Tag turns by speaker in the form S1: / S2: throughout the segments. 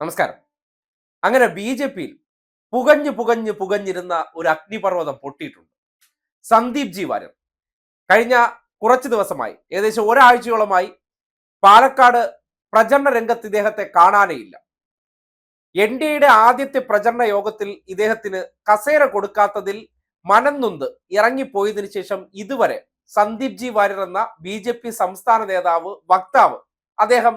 S1: നമസ്കാരം. അങ്ങനെ B J പിയിൽ പുകഞ്ഞു പുകഞ്ഞു പുകഞ്ഞിരുന്ന ഒരു അഗ്നിപർവതം പൊട്ടിയിട്ടുണ്ട്. സന്ദീപ് ജി വാര്യർ. കഴിഞ്ഞ കുറച്ച് ദിവസമായി ഏകദേശം ഒരാഴ്ചയോളമായി പാലക്കാട് പ്രചരണ രംഗത്ത് ഇദ്ദേഹത്തെ കാണാനേയില്ല. എൻ ഡി എയുടെ ആദ്യത്തെ പ്രചരണ യോഗത്തിൽ ഇദ്ദേഹത്തിന് കസേര കൊടുക്കാത്തതിൽ മനംനൊന്ത് ഇറങ്ങിപ്പോയതിനു ശേഷം ഇതുവരെ സന്ദീപ് ജി വാര്യർ എന്ന ബി ജെ പി സംസ്ഥാന നേതാവ് വക്താവ് അദ്ദേഹം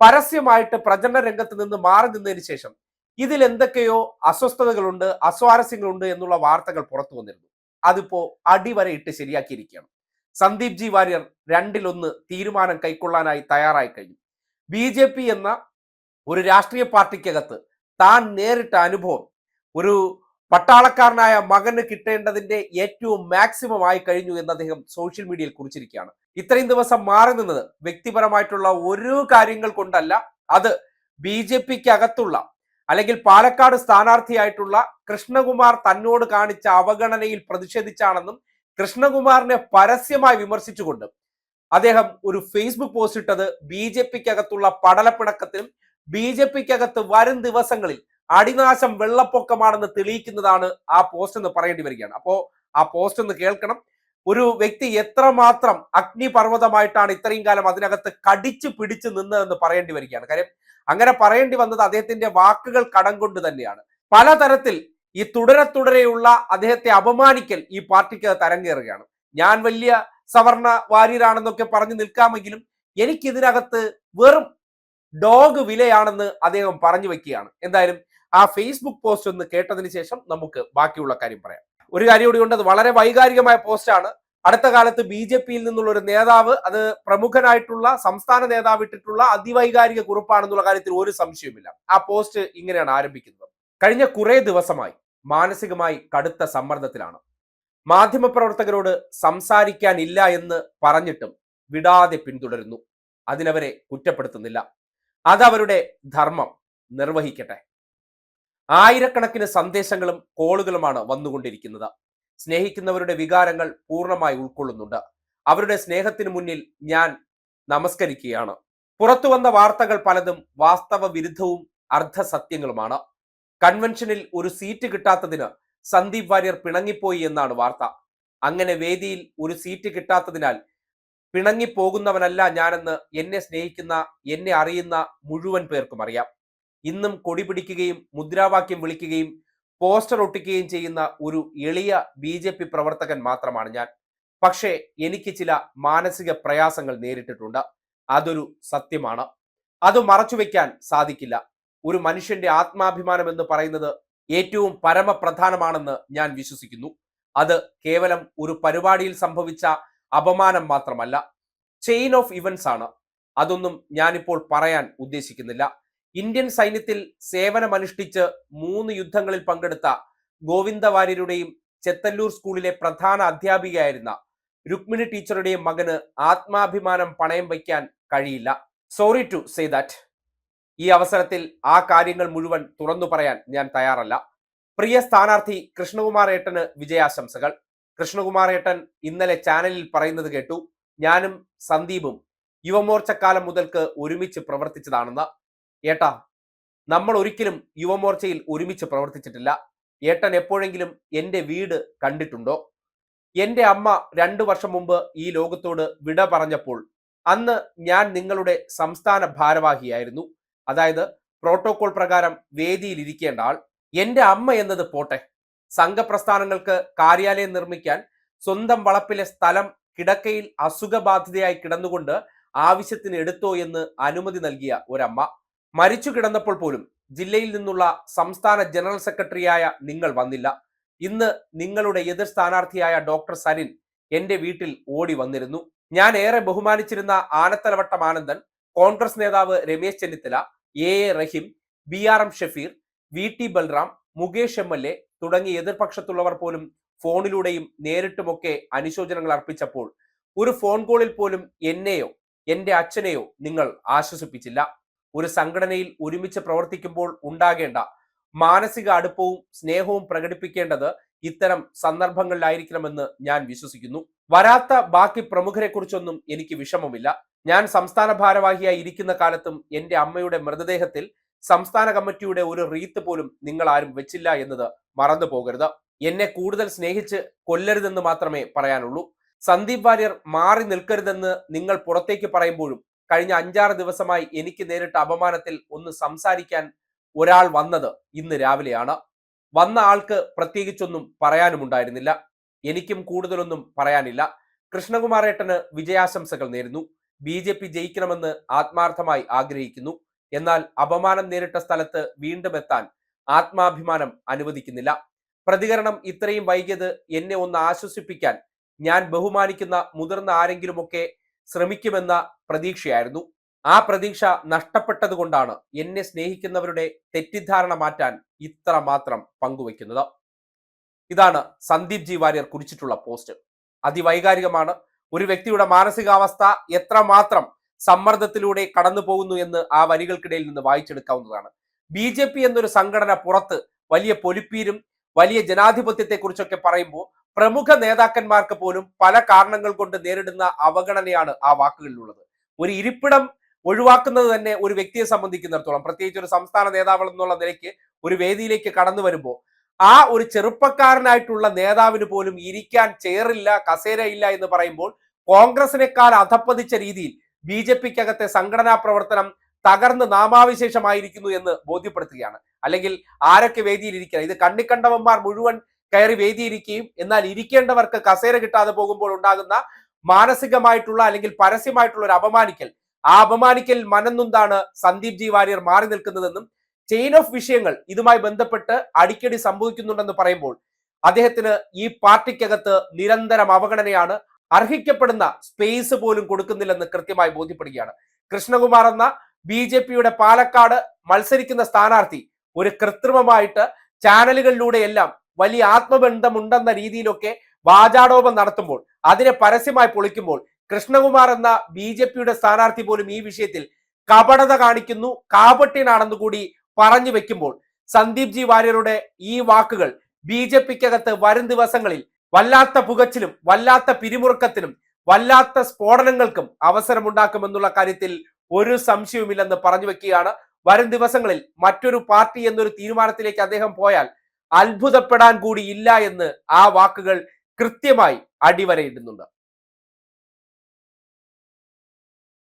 S1: പരസ്യമായിട്ട് പ്രചരണ രംഗത്ത് നിന്ന് മാറി നിന്നതിന് ശേഷം ഇതിൽ എന്തൊക്കെയോ അസ്വസ്ഥതകളുണ്ട് അസ്വാരസ്യങ്ങളുണ്ട് എന്നുള്ള വാർത്തകൾ പുറത്തു വന്നിരുന്നു. അതിപ്പോ അടിവരെ ഇട്ട് ശരിയാക്കിയിരിക്കുകയാണ്. സന്ദീപ് ജി വാര്യർ രണ്ടിലൊന്ന് തീരുമാനം കൈക്കൊള്ളാനായി തയ്യാറായി കഴിഞ്ഞു. ബി ജെ പി എന്ന ഒരു രാഷ്ട്രീയ പാർട്ടിക്കകത്ത് താൻ നേരിട്ട അനുഭവം ഒരു പട്ടാളക്കാരനായ മകന് കിട്ടേണ്ടതിന്റെ ഏറ്റവും മാക്സിമം ആയി കഴിഞ്ഞു എന്ന് അദ്ദേഹം സോഷ്യൽ മീഡിയയിൽ കുറിച്ചിരിക്കുകയാണ്. ഇത്രയും ദിവസം മാറി നിന്നത് വ്യക്തിപരമായിട്ടുള്ള ഒരു കാര്യങ്ങൾ കൊണ്ടല്ല അത് ബി ജെ പിക്ക് അകത്തുള്ള അല്ലെങ്കിൽ പാലക്കാട് സ്ഥാനാർത്ഥിയായിട്ടുള്ള കൃഷ്ണകുമാർ തന്നോട് കാണിച്ച അവഗണനയിൽ പ്രതിഷേധിച്ചാണെന്നും കൃഷ്ണകുമാറിനെ പരസ്യമായി വിമർശിച്ചുകൊണ്ട് അദ്ദേഹം ഒരു ഫേസ്ബുക്ക് പോസ്റ്റ് ഇട്ടത് ബി ജെ പിക്ക് അകത്തുള്ള പടലപ്പിണക്കത്തിനും ബി ജെ പിക്ക് അകത്ത് വരും ദിവസങ്ങളിൽ അടിനാശം വെള്ളപ്പൊക്കമാണെന്ന് തെളിയിക്കുന്നതാണ് ആ പോസ്റ്റ് എന്ന് പറയേണ്ടി വരികയാണ്. അപ്പോ ആ പോസ്റ്റ് ഒന്ന് കേൾക്കണം. ഒരു വ്യക്തി എത്രമാത്രം അഗ്നിപർവതമായിട്ടാണ് ഇത്രയും കാലം അതിനകത്ത് കടിച്ചു പിടിച്ചു നിന്നതെന്ന് പറയേണ്ടി വരികയാണ്. കാര്യം അങ്ങനെ പറയേണ്ടി വന്നത് അദ്ദേഹത്തിന്റെ വാക്കുകൾ കടം കൊണ്ട് തന്നെയാണ്. പലതരത്തിൽ ഈ തുടരെ തുടരെയുള്ള അദ്ദേഹത്തെ അപമാനിക്കൽ ഈ പാർട്ടിക്ക് തരംകേറുകയാണ് ഞാൻ വലിയ സവർണ വാര്യരാണെന്നൊക്കെ പറഞ്ഞു നിൽക്കാമെങ്കിലും എനിക്കിതിനകത്ത് വെറും ഡോഗ് വിലയാണെന്ന് അദ്ദേഹം പറഞ്ഞു വെക്കുകയാണ്. എന്തായാലും ആ ഫേസ്ബുക്ക് പോസ്റ്റ് ഒന്ന് കേട്ടതിന് ശേഷം നമുക്ക് ബാക്കിയുള്ള കാര്യം പറയാം. ഒരു കാര്യം കൂടി ഉണ്ട് അത് വളരെ വൈകാരികമായ പോസ്റ്റാണ് അടുത്ത കാലത്ത് ബി ജെ പിയിൽ നിന്നുള്ള ഒരു നേതാവ് അത് പ്രമുഖനായിട്ടുള്ള സംസ്ഥാന നേതാവ് ഇട്ടിട്ടുള്ള അതിവൈകാരിക കുറിപ്പാണെന്നുള്ള കാര്യത്തിൽ ഒരു സംശയവുമില്ല. ആ പോസ്റ്റ് ഇങ്ങനെയാണ് ആരംഭിക്കുന്നത്. കഴിഞ്ഞ കുറെ ദിവസമായി മാനസികമായി കടുത്ത സമ്മർദ്ദത്തിലാണ്. മാധ്യമപ്രവർത്തകരോട് സംസാരിക്കാനില്ല എന്ന് പറഞ്ഞിട്ടും വിടാതെ പിന്തുടരുന്നു. അതിനവരെ കുറ്റപ്പെടുത്തുന്നില്ല. അതവരുടെ ധർമ്മം നിർവഹിക്കട്ടെ. ആയിരക്കണക്കിന് സന്ദേശങ്ങളും കോളുകളുമാണ് വന്നുകൊണ്ടിരിക്കുന്നത്. സ്നേഹിക്കുന്നവരുടെ വികാരങ്ങൾ പൂർണമായി ഉൾക്കൊള്ളുന്നുണ്ട്. അവരുടെ സ്നേഹത്തിന് മുന്നിൽ ഞാൻ നമസ്കരിക്കുകയാണ്. പുറത്തു വന്ന വാർത്തകൾ പലതും വാസ്തവ വിരുദ്ധവും അർദ്ധസത്യങ്ങളുമാണ്. കൺവെൻഷനിൽ ഒരു സീറ്റ് കിട്ടാത്തതിന് സന്ദീപ് വാര്യർ പിണങ്ങിപ്പോയി എന്നാണ് വാർത്ത. അങ്ങനെ വേദിയിൽ ഒരു സീറ്റ് കിട്ടാത്തതിനാൽ പിണങ്ങിപ്പോകുന്നവനല്ല ഞാനെന്ന് എന്നെ സ്നേഹിക്കുന്ന എന്നെ അറിയുന്ന മുഴുവൻ പേർക്കും അറിയാം. ഇന്നും കൊടി പിടിക്കുകയും മുദ്രാവാക്യം വിളിക്കുകയും പോസ്റ്റർ ഒട്ടിക്കുകയും ചെയ്യുന്ന ഒരു എളിയ ബി ജെ പി പ്രവർത്തകൻ മാത്രമാണ് ഞാൻ. പക്ഷേ എനിക്ക് ചില മാനസിക പ്രയാസങ്ങൾ നേരിട്ടിട്ടുണ്ട്. അതൊരു സത്യമാണ്. അത് മറച്ചുവെക്കാൻ സാധിക്കില്ല. ഒരു മനുഷ്യന്റെ ആത്മാഭിമാനം എന്ന് പറയുന്നത് ഏറ്റവും പരമപ്രധാനമാണെന്ന് ഞാൻ വിശ്വസിക്കുന്നു. അത് കേവലം ഒരു പരിപാടിയിൽ സംഭവിച്ച അപമാനം മാത്രമല്ല ചെയിൻ ഓഫ് ഇവന്റ്സ് ആണ്. അതൊന്നും ഞാനിപ്പോൾ പറയാൻ ഉദ്ദേശിക്കുന്നില്ല. ഇന്ത്യൻ സൈന്യത്തിൽ സേവനമനുഷ്ഠിച്ച് മൂന്ന് യുദ്ധങ്ങളിൽ പങ്കെടുത്ത ഗോവിന്ദ വാര്യരുടെയും ചെത്തല്ലൂർ സ്കൂളിലെ പ്രധാന അധ്യാപികയായിരുന്ന രുക്മിണി ടീച്ചറുടെയും മകന് ആത്മാഭിമാനം പണയം വയ്ക്കാൻ കഴിയില്ല. Sorry to say that. ഈ അവസരത്തിൽ ആ കാര്യങ്ങൾ മുഴുവൻ തുറന്നു പറയാൻ ഞാൻ തയ്യാറല്ല. പ്രിയ സ്ഥാനാർത്ഥി കൃഷ്ണകുമാർ ഏട്ടന് വിജയാശംസകൾ. കൃഷ്ണകുമാർ ഏട്ടൻ ഇന്നലെ ചാനലിൽ പറയുന്നത് കേട്ടു. ഞാനും സന്ദീപും യുവമോർച്ചക്കാലം മുതൽക്ക് ഒരുമിച്ച് പ്രവർത്തിച്ചതാണെന്ന്. ഏട്ടാ നമ്മൾ ഒരിക്കലും യുവമോർച്ചയിൽ ഒരുമിച്ച് പ്രവർത്തിച്ചിട്ടില്ല. ഏട്ടൻ എപ്പോഴെങ്കിലും എന്റെ വീട് കണ്ടിട്ടുണ്ടോ? എന്റെ അമ്മ രണ്ടു വർഷം മുമ്പ് ഈ ലോകത്തോട് വിട പറഞ്ഞപ്പോൾ അന്ന് ഞാൻ നിങ്ങളുടെ സംസ്ഥാന ഭാരവാഹിയായിരുന്നു. അതായത് പ്രോട്ടോകോൾ പ്രകാരം വേദിയിൽ ഇരിക്കേണ്ട ആൾ. എന്റെ അമ്മ എന്നത് പോട്ടെ. സംഘപ്രസ്ഥാനങ്ങൾക്ക് കാര്യാലയം നിർമ്മിക്കാൻ സ്വന്തം വളപ്പിലെ സ്ഥലം കിടക്കയിൽ അസുഖബാധിതയായി കിടന്നുകൊണ്ട് ആവശ്യത്തിന് എടുത്തോ എന്ന് അനുമതി നൽകിയ ഒരമ്മ. മരിച്ചു കിടന്നപ്പോൾ പോലും ജില്ലയിൽ നിന്നുള്ള സംസ്ഥാന ജനറൽ സെക്രട്ടറിയായ നിങ്ങൾ വന്നില്ല. ഇന്ന് നിങ്ങളുടെ എതിർ സ്ഥാനാർത്ഥിയായ ഡോക്ടർ സരിൻ എന്റെ വീട്ടിൽ ഓടി വന്നിരുന്നു. ഞാൻ ഏറെ ബഹുമാനിച്ചിരുന്ന ആനത്തലവട്ടം ആനന്ദൻ കോൺഗ്രസ് നേതാവ് Ramesh Chennithala A A Rahim B R M Shafeer V T Balram Mukesh M L A തുടങ്ങി എതിർപക്ഷത്തുള്ളവർ പോലും ഫോണിലൂടെയും നേരിട്ടുമൊക്കെ അനുശോചനങ്ങൾ അർപ്പിച്ചപ്പോൾ ഒരു ഫോൺ കോളിൽ പോലും എന്നെയോ എന്റെ അച്ഛനെയോ നിങ്ങൾ ആശ്വസിപ്പിച്ചില്ല. ഒരു സംഘടനയിൽ ഒരുമിച്ച് പ്രവർത്തിക്കുമ്പോൾ ഉണ്ടാകേണ്ട മാനസിക അടുപ്പവും സ്നേഹവും പ്രകടിപ്പിക്കേണ്ടത് ഇത്തരം സന്ദർഭങ്ങളിലായിരിക്കണമെന്ന് ഞാൻ വിശ്വസിക്കുന്നു. വരാത്ത ബാക്കി പ്രമുഖരെ കുറിച്ചൊന്നും എനിക്ക് വിഷമമില്ല. ഞാൻ സംസ്ഥാന ഭാരവാഹിയായി ഇരിക്കുന്ന കാലത്തും എന്റെ അമ്മയുടെ മൃതദേഹത്തിൽ സംസ്ഥാന കമ്മിറ്റിയുടെ ഒരു റീത്ത് പോലും നിങ്ങൾ ആരും വെച്ചില്ല എന്നത് മറന്നു പോകരുത്. എന്നെ കൂടുതൽ സ്നേഹിച്ച് കൊല്ലരുതെന്ന് മാത്രമേ പറയാനുള്ളൂ. സന്ദീപ് വാര്യർ മാറി നിൽക്കരുതെന്ന് നിങ്ങൾ പുറത്തേക്ക് പറയുമ്പോഴും കഴിഞ്ഞ അഞ്ചാറ് ദിവസമായി എനിക്ക് നേരിട്ട അപമാനത്തിൽ ഒന്ന് സംസാരിക്കാൻ ഒരാൾ വന്നത് ഇന്ന് രാവിലെയാണ്. വന്ന ആൾക്ക് പ്രത്യേകിച്ചൊന്നും പറയാനുമുണ്ടായിരുന്നില്ല. എനിക്കും കൂടുതലൊന്നും പറയാനില്ല. കൃഷ്ണകുമാറേട്ടന് വിജയാശംസകൾ നേരുന്നു. ബി ജെ പി ജയിക്കണമെന്ന് ആത്മാർത്ഥമായി ആഗ്രഹിക്കുന്നു. എന്നാൽ അപമാനം നേരിട്ട സ്ഥലത്ത് വീണ്ടും എത്താൻ ആത്മാഭിമാനം അനുവദിക്കുന്നില്ല. പ്രതികരണം ഇത്രയും വൈകിയത് എന്നെ ഒന്ന് ആശ്വസിപ്പിക്കാൻ ഞാൻ ബഹുമാനിക്കുന്ന മുതിർന്ന ആരെങ്കിലുമൊക്കെ ശ്രമിക്കുമെന്ന പ്രതീക്ഷയായിരുന്നു. ആ പ്രതീക്ഷ നഷ്ടപ്പെട്ടതുകൊണ്ടാണ് എന്നെ സ്നേഹിക്കുന്നവരുടെ തെറ്റിദ്ധാരണ മാറ്റാൻ ഇത്ര മാത്രം പങ്കുവെക്കുന്നത് ഇതാണ് സന്ദീപ് ജി വാര്യർ കുറിച്ചിട്ടുള്ള പോസ്റ്റ്. അതിവൈകാരികമാണ്. ഒരു വ്യക്തിയുടെ മാനസികാവസ്ഥ എത്രമാത്രം സമ്മർദ്ദത്തിലൂടെ കടന്നു പോകുന്നു എന്ന് ആ വരികൾക്കിടയിൽ നിന്ന് വായിച്ചെടുക്കാവുന്നതാണ്. ബി ജെ പി എന്നൊരു സംഘടന പുറത്ത് വലിയ പൊലിപ്പീരും വലിയ ജനാധിപത്യത്തെക്കുറിച്ചൊക്കെ പറയുമ്പോൾ പ്രമുഖ നേതാക്കന്മാർക്ക് പോലും പല കാരണങ്ങൾ കൊണ്ട് നേരിടുന്ന അവഗണനയാണ് ആ വാക്കുകളിലുള്ളത്. ഒരു ഇരിപ്പിടം ഒഴിവാക്കുന്നത് തന്നെ ഒരു വ്യക്തിയെ സംബന്ധിക്കുന്നിടത്തോളം പ്രത്യേകിച്ച് ഒരു സംസ്ഥാന നേതാവ് എന്നുള്ള നിലയ്ക്ക് ഒരു വേദിയിലേക്ക് കടന്നു വരുമ്പോൾ ആ ഒരു ചെറുപ്പക്കാരനായിട്ടുള്ള നേതാവിന് പോലും ഇരിക്കാൻ ചേറില്ല കസേരയില്ല എന്ന് പറയുമ്പോൾ കോൺഗ്രസിനേക്കാൾ അധപ്പതിച്ച രീതിയിൽ ബി ജെ പിക്കകത്തെ സംഘടനാ പ്രവർത്തനം തകർന്ന് നാമാവിശേഷമായിരിക്കുന്നു എന്ന് ബോധ്യപ്പെടുത്തുകയാണ്. അല്ലെങ്കിൽ ആരൊക്കെ വേദിയിൽ ഇരിക്കണം? ഇത് കണ്ണിക്കണ്ടവന്മാർ മുഴുവൻ കയറി വേദിയിരിക്കുകയും എന്നാൽ ഇരിക്കേണ്ടവർക്ക് കസേര കിട്ടാതെ പോകുമ്പോൾ ഉണ്ടാകുന്ന മാനസികമായിട്ടുള്ള അല്ലെങ്കിൽ പരസ്യമായിട്ടുള്ള ഒരു അപമാനിക്കൽ. ആ അപമാനിക്കൽ മനന്നുന്താണ് സന്ദീപ് ജി വാര്യർ മാറി നിൽക്കുന്നതെന്നും ചെയിൻ ഓഫ് വിഷയങ്ങൾ ഇതുമായി ബന്ധപ്പെട്ട് അടിക്കടി സംഭവിക്കുന്നുണ്ടെന്ന് പറയുമ്പോൾ അദ്ദേഹത്തിന് ഈ പാർട്ടിക്കകത്ത് നിരന്തരം അവഗണനയാണ്. അർഹിക്കപ്പെടുന്ന സ്പേസ് പോലും കൊടുക്കുന്നില്ലെന്ന് കൃത്യമായി ബോധ്യപ്പെടുകയാണ്. കൃഷ്ണകുമാർ എന്ന ബി ജെ പിയുടെ പാലക്കാട് മത്സരിക്കുന്ന സ്ഥാനാർത്ഥി ഒരു കൃത്രിമമായിട്ട് ചാനലുകളിലൂടെയെല്ലാം വലിയ ആത്മബന്ധമുണ്ടെന്ന രീതിയിലൊക്കെ വാചാടോപം നടത്തുമ്പോൾ അതിനെ പരസ്യമായി പൊളിക്കുമ്പോൾ കൃഷ്ണകുമാർ എന്ന ബി ജെ പിയുടെ സ്ഥാനാർത്ഥി പോലും ഈ വിഷയത്തിൽ കപടത കാണിക്കുന്നു. കാപട്യനാണെന്ന് കൂടി പറഞ്ഞു വെക്കുമ്പോൾ സന്ദീപ് ജി വാര്യരുടെ ഈ വാക്കുകൾ ബി ജെ പിക്കകത്ത് വരും ദിവസങ്ങളിൽ വല്ലാത്ത പുകച്ചിലും വല്ലാത്ത പിരിമുറുക്കത്തിനും വല്ലാത്ത സ്ഫോടനങ്ങൾക്കും അവസരമുണ്ടാക്കുമെന്നുള്ള കാര്യത്തിൽ ഒരു സംശയവുമില്ലെന്ന് പറഞ്ഞു വെക്കുകയാണ്. വരും ദിവസങ്ങളിൽ മറ്റൊരു പാർട്ടി എന്നൊരു തീരുമാനത്തിലേക്ക് അദ്ദേഹം പോയാൽ അത്ഭുതപ്പെടാൻ കൂടി ഇല്ല എന്ന് ആ വാക്കുകൾ കൃത്യമായി അടിവരയിടുന്നുണ്ട്.